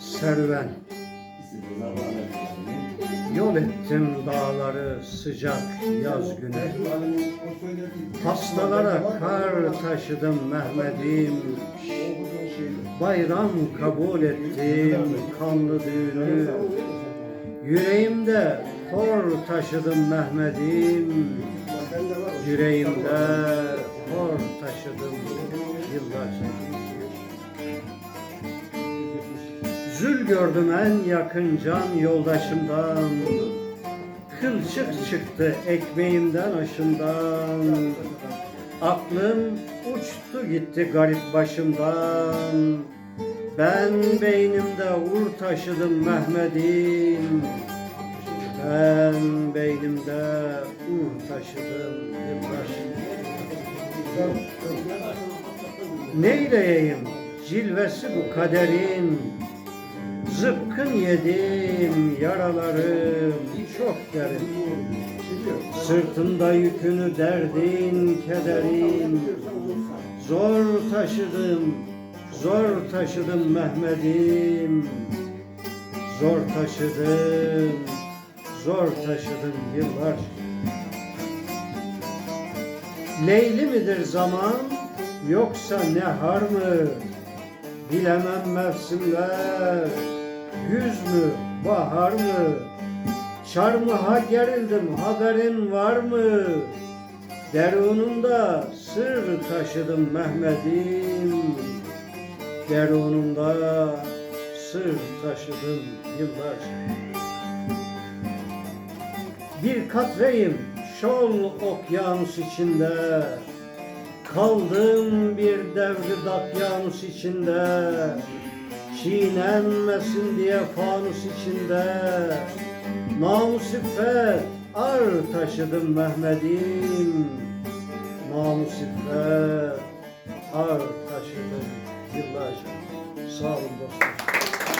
serüven Yol ettim dağları sıcak yaz günü Hastalara kar taşıdım Mehmet'im. Bayram kabul ettim kanlı düğünü. Yüreğimde kor taşıdım Mehmet'im. Yüreğimde kor taşıdım yıllarca Zül gördüm en yakın can yoldaşımdan. Kılçık çıktı ekmeğimden aşımdan. Aklım uçtu gitti garip başımdan. Ben beynimde ur taşıdım Mehmet'im. Ben beynimde ur taşıdım yıllar Neyleyeyim? Cilvesi bu kaderin Zıpkın yedim yaralarım çok derin. Sırtımda yükünü derdin kederin Zor taşıdım, zor taşıdım Mehmet'im. Zor taşıdım, zor taşıdım yıllar. Leyli midir zaman yoksa nehar mı? Bilemem mevsimler Güz mü, bahar mı? Çarmıha gerildim haberin var mı? Derununda sır taşıdım Mehmet'im Derununda sır taşıdım yıllar Bir katreyim şol okyanus içinde Kaldım bir devri dakyanus içinde. Çiğnenmesin diye fanus içinde. Namus iffet ar taşıdım Mehmet'im. Namus iffet ar taşıdım. Yıllarca Sağ olun dostlar